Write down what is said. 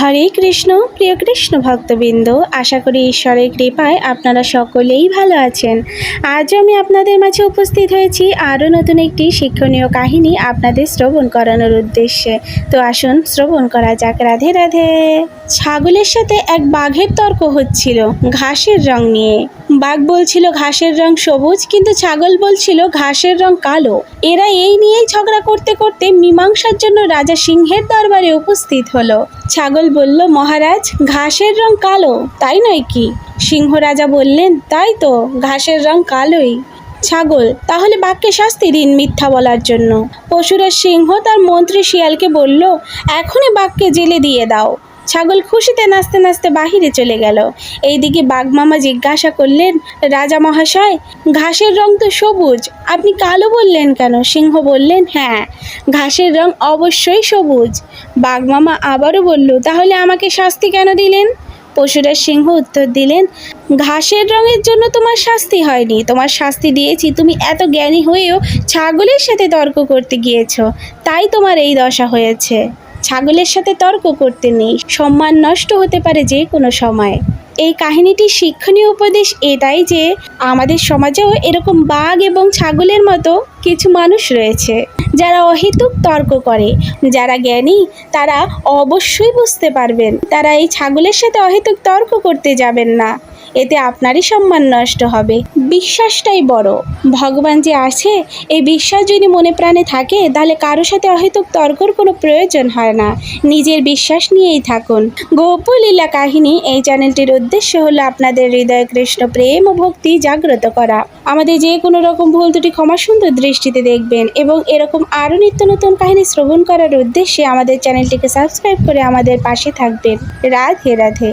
হরে কৃষ্ণ, প্রিয় কৃষ্ণ ভক্তবৃন্দ, আশা করি ঈশ্বরের কৃপায় আপনারা সকলেই ভালো আছেন। আজও আমি আপনাদের মাঝে উপস্থিত হয়েছি আরও নতুন একটি শিক্ষণীয় কাহিনী আপনাদের শ্রবণ করানোর উদ্দেশ্যে। তো আসুন, শ্রবণ করা যাক। রাধে রাধে। ছাগলের সাথে এক বাঘের তর্ক হচ্ছিল ঘাসের রং নিয়ে। বাঘ বলছিল, ঘাসের রং সবুজ, কিন্তু ছাগল বলছিল, ঘাসের রং কালো। এরা এই নিয়েই ঝগড়া করতে করতে মীমাংসার জন্য রাজা সিংহের দরবারে উপস্থিত হলো। ছাগল বলল, মহারাজ, ঘাসের রং কালো, তাই নয় কি? সিংহ রাজা বললেন, তাই তো, ঘাসের রং কালোই। ছাগল, তাহলে বাঘকে শাস্তি দিন মিথ্যা বলার জন্য। পশুরা সিংহ তার মন্ত্রী শিয়ালকে বলল, এখনই বাঘকে জেলে দিয়ে দাও। ছাগল খুশিতে নাচতে নাচতে বাহিরে চলে গেল। এইদিকে বাঘমামা জিজ্ঞাসা করলেন, রাজা মহাশয়, ঘাসের রং তো সবুজ, আপনি কালো বললেন কেন? সিংহ বললেন হ্যাঁ ঘাসের রং অবশ্যই সবুজ। বাঘমামা আবারও বলল, তাহলে আমাকে শাস্তি কেন দিলেন? পশুরাজ সিংহ উত্তর দিলেন, ঘাসের রঙের জন্য তোমার শাস্তি হয়নি। তোমার শাস্তি দিয়েছি, তুমি এত জ্ঞানী হয়েও ছাগলের সাথে তর্ক করতে গিয়েছো। তাই তোমার এই দশা হয়েছে। ছাগলের সাথে তর্ক করতে নেই। সম্মান নষ্ট হতে পারে যে কোনো সময়। এই কাহিনীটির শিক্ষণীয় উপদেশ এটাই যে, আমাদের সমাজেও এরকম বাঘ এবং ছাগলের মতো কিছু মানুষ রয়েছে, যারা অহেতুক তর্ক করে। যারা জ্ঞানী, তারা অবশ্যই বুঝতে পারবেন। তারা এই ছাগলের সাথে অহেতুক তর্ক করতে যাবেন না। এতে আপনারই সম্মান নষ্ট হবে। বিশ্বাসটাই বড়। ভগবান যে আছে, এই বিশ্বাস যদি মনে প্রাণে থাকে, তাহলে কারোর সাথে অহেতুক তর্কর কোনো প্রয়োজন হয় না। নিজের বিশ্বাস নিয়েই থাকুন। গোপলীলা কাহিনী এই চ্যানেলটির উদ্দেশ্য হলো আপনাদের হৃদয় কৃষ্ণ প্রেম ও ভক্তি জাগ্রত করা। আমাদের যে কোনো রকম ভুল দুটি ক্ষমা সুন্দর দৃষ্টিতে দেখবেন এবং এরকম আরও নিত্য নতুন কাহিনী শ্রবণ করার উদ্দেশ্যে আমাদের চ্যানেলটিকে সাবস্ক্রাইব করে আমাদের পাশে থাকবেন। রাধে রাধে।